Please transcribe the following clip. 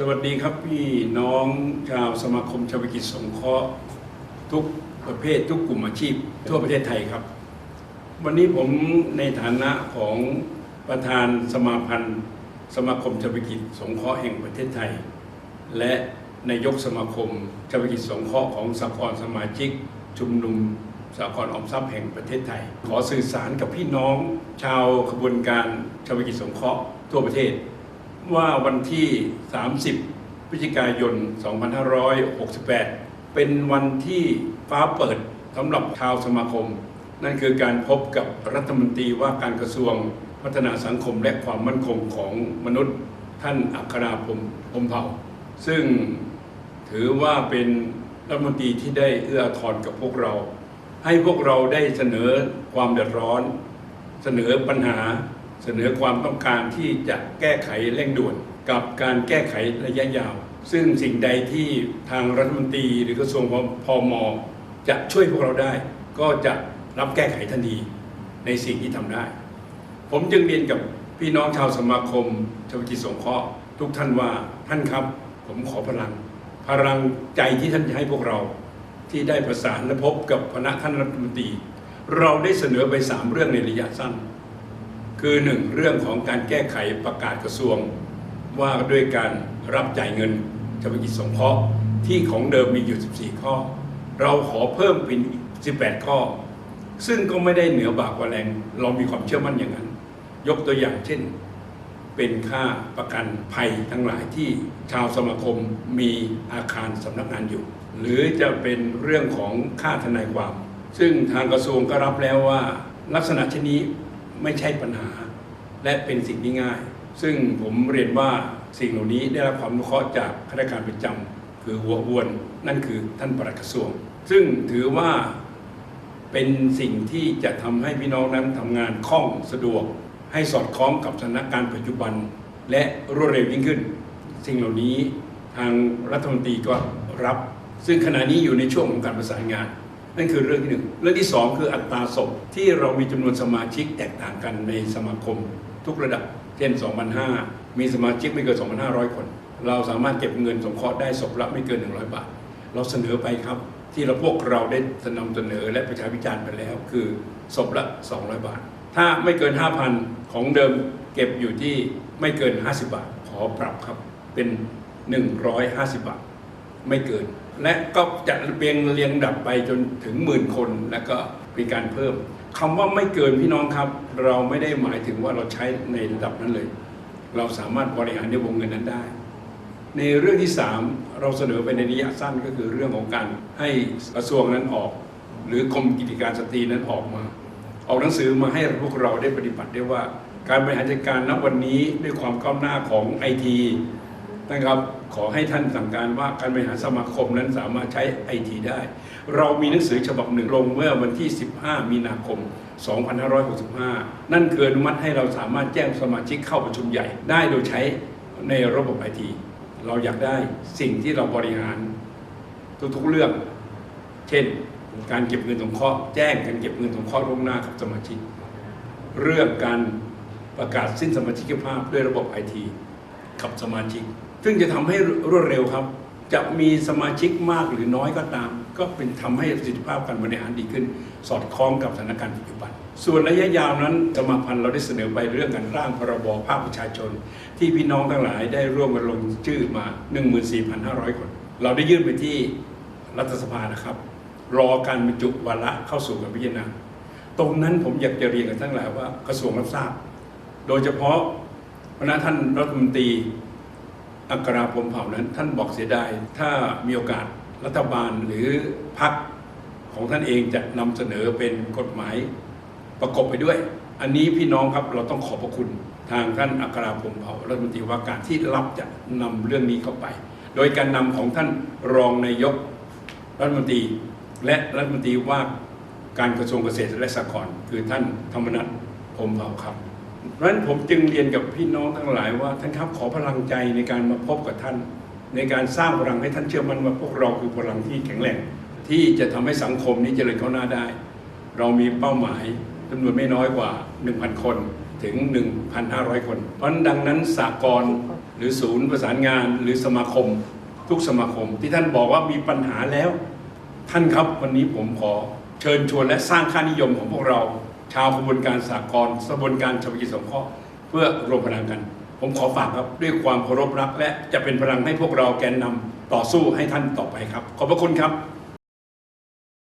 สวัสดีครับพี่น้องชาวสมาคมชาววิกิจสงเคราะห์ทุกประเภททุกกลุ่มอาชีพ ทั่วประเทศไทยครับ วันนี้ผมในฐานะของประธานสมาพันธ์ สมาคมชาววิกิจสงเคราะห์แห่งประเทศไทย และนายกสมาคมชาววิกิจสงเคราะห์ของสหกรณ์สมาชิกชุมนุมสหกรณ์ออมทรัพย์แห่งประเทศไทย ขอสื่อสารกับพี่น้องชาวขบวนการชาววิกิจสงเคราะห์ทั่วประเทศ ว่าวันที่ 30 พฤศจิกายน 2568 เป็นวันที่ฟ้าเปิดสำหรับชาวสมาคม นั่นคือการพบกับรัฐมนตรีว่าการกระทรวงพัฒนาสังคมและความมั่นคงของมนุษย์ท่านอัคราพมพมเผ่า ซึ่งถือว่าเป็นรัฐมนตรีที่ได้เอื้ออาทรกับพวกเรา ให้พวกเราได้เสนอความเดือดร้อน เสนอปัญหา เสนอความต้องการที่จะแก้ไขเร่งด่วน กับการแก้ไขระยะยาว ซึ่งสิ่งใดที่ทางรัฐมนตรีหรือกระทรวงพอมอจะช่วยพวกเราได้ ก็จะรับแก้ไขทันทีในสิ่งที่ทำได้ ผมจึงเรียนกับพี่น้องชาวสมาคมชาวจิตสงเคราะห์ทุกท่านว่าท่านครับ ผมขอพลัง พลังใจที่ท่านจะให้พวกเรา ที่ได้ประสานและพบกับคณะท่านรัฐมนตรี เราได้เสนอไปสามเรื่องในระยะสั้น คือหนึ่งเรื่องของการแก้ไขประกาศกระทรวง ว่าด้วยการรับจ่ายเงินชาวกิจสงเคราะห์ที่ของเดิมมีอยู่ 14 ข้อ เราขอเพิ่มเป็น 18 ข้อ ซึ่งก็ไม่ได้เหนือบากกว่าแรง เรามีความเชื่อมั่นอย่างนั้น ยกตัวอย่างเช่น เป็นค่าประกันภัยทั้งหลายที่ชาวสมาคมมีอาคารสำนักงานอยู่ หรือจะเป็นเรื่องของค่าทนายความ ซึ่งทางกระทรวงก็รับแล้วว่าลักษณะเช่นนี้ ไม่ใช่ปัญหา และเป็นสิ่งที่ง่าย ซึ่งผมเรียนว่าสิ่งเหล่านี้ได้รับความอนุเคราะห์จากข้าราชการประจำคือหัวอ้วนนั่นคือท่านปลัดกระทรวง ซึ่งถือว่าเป็นสิ่งที่จะทำให้พี่น้องนั้นทำงานคล่องสะดวก ให้สอดคล้องกับสถานการณ์ปัจจุบัน และรวดเร็วยิ่งขึ้น สิ่งเหล่านี้ทางรัฐมนตรีก็รับ ซึ่งขณะนี้อยู่ในช่วงของการประสานงาน นั่นคือเรื่องที่หนึ่งเรื่องที่สองคืออัตราศพที่เรามีจำนวนสมาชิกแตกต่างกันในสมาคมทุกระดับ เช่น 2,500 มีสมาชิกไม่เกิน 2,500 คน เราสามารถเก็บเงินสงเคราะห์ได้ศพละไม่เกิน 100 บาท เราเสนอไปครับ ที่เราพวกเราได้นำเสนอและประชาพิจารณ์ไปแล้ว คือศพละ 200 บาท ถ้าไม่เกิน 5,000 ของเดิมเก็บอยู่ที่ไม่เกิน 50 บาท ขอปรับครับเป็น 150 บาท ไม่เกิน และก็จะเรียงเรียงดับไปจนถึงหมื่นคนแล้วก็มีการเพิ่มคำว่าไม่เกินพี่น้องครับ เราไม่ได้หมายถึงว่าเราใช้ในระดับนั้นเลย เราสามารถบริหารในวงเงินนั้นได้ ในเรื่องที่ 3 เราเสนอไปในระยะสั้นก็คือเรื่องของการให้กระทรวงนั้นออก หรือกรมกิจการสตรีนั้นออกมาออกหนังสือมาให้พวกเราได้ปฏิบัติได้ว่า การบริหารจัดการณวันนี้ด้วยความก้าวหน้าของไอที นะครับขอให้ท่านสั่งการว่าการบริหารสมาคมนั้นสามารถใช้ไอทีได้ เรามีหนังสือฉบับหนึ่งลงเมื่อวันที่ 15 มีนาคม 2565 นั่นคืออนุมัติให้เราสามารถแจ้งสมาชิกเข้าประชุมใหญ่ได้โดยใช้ในระบบไอทีเราอยากได้สิ่งที่เราบริหารทุกๆเรื่อง เช่น การเก็บเงินสงเคราะห์แจ้งการเก็บเงินสงเคราะห์ล่วงหน้ากับสมาชิก เรื่องการประกาศสิ้นสมาชิกภาพด้วยระบบไอทีกับสมาชิก ซึ่งจะทำให้รวดเร็วครับ จะมีสมาชิกมากหรือน้อยก็ตาม ก็เป็นทำให้ประสิทธิภาพการบริหารดีขึ้น สอดคล้องกับสถานการณ์ปัจจุบัน ส่วนระยะยาวนั้นสมาพันธ์เราได้เสนอไปเรื่องการร่างพรบภาคประชาชน ที่พี่น้องทั้งหลายได้ร่วมกันลงชื่อมา 14,500 คน เราได้ยื่นไปที่รัฐสภานะครับ รอการบรรจุวาระเข้าสู่การพิจารณาตรงนั้นผมอยากจะเรียนกันทั้งหลายว่ากระทรวงรับทราบ โดยเฉพาะพระท่านรัฐมนตรี อัคราพมเผ่านั้น ท่านบอกเสียดาย ถ้ามีโอกาสรัฐบาลหรือพรรคของท่านเองจะนำเสนอเป็นกฎหมายประกบไปด้วย อันนี้พี่น้องครับเราต้องขอบพระคุณทางท่านอัคราพมเผ่ารัฐมนตรีว่าการที่รับจะนำเรื่องนี้เข้าไป โดยการนำของท่านรองนายกรัฐมนตรีและรัฐมนตรีว่าการกระทรวงเกษตรและสหกรณ์คือท่านธรรมนัฐพมเผ่าครับ เพราะฉะนั้นผมจึงเรียนกับพี่น้องทั้งหลายว่าท่านครับขอพลังใจในการมาพบกับท่าน ในการสร้างพลังให้ท่านเชื่อมั่นว่าพวกเราคือพลังที่แข็งแรงที่จะทำให้สังคมนี้เจริญก้าวหน้าได้ เรามีเป้าหมายจำนวนไม่น้อยกว่า 1,000 คนถึง 1,500 คน เพราะฉะนั้นดังนั้นสากลหรือศูนย์ประสานงานหรือสมาคม ทุกสมาคม ที่ท่านบอกว่ามีปัญหาแล้ว ท่านครับวันนี้ผมขอเชิญชวนและสร้างค่านิยมของพวกเรา ชาวขบวนการสากลขบวนการชาวกิจสงเคราะห์เพื่อรวมพลังกัน ผมขอฝากครับด้วยความเคารพรัก และจะเป็นพลังให้พวกเราแกนนำต่อสู้ให้ท่านต่อไปครับ ขอบพระคุณครับ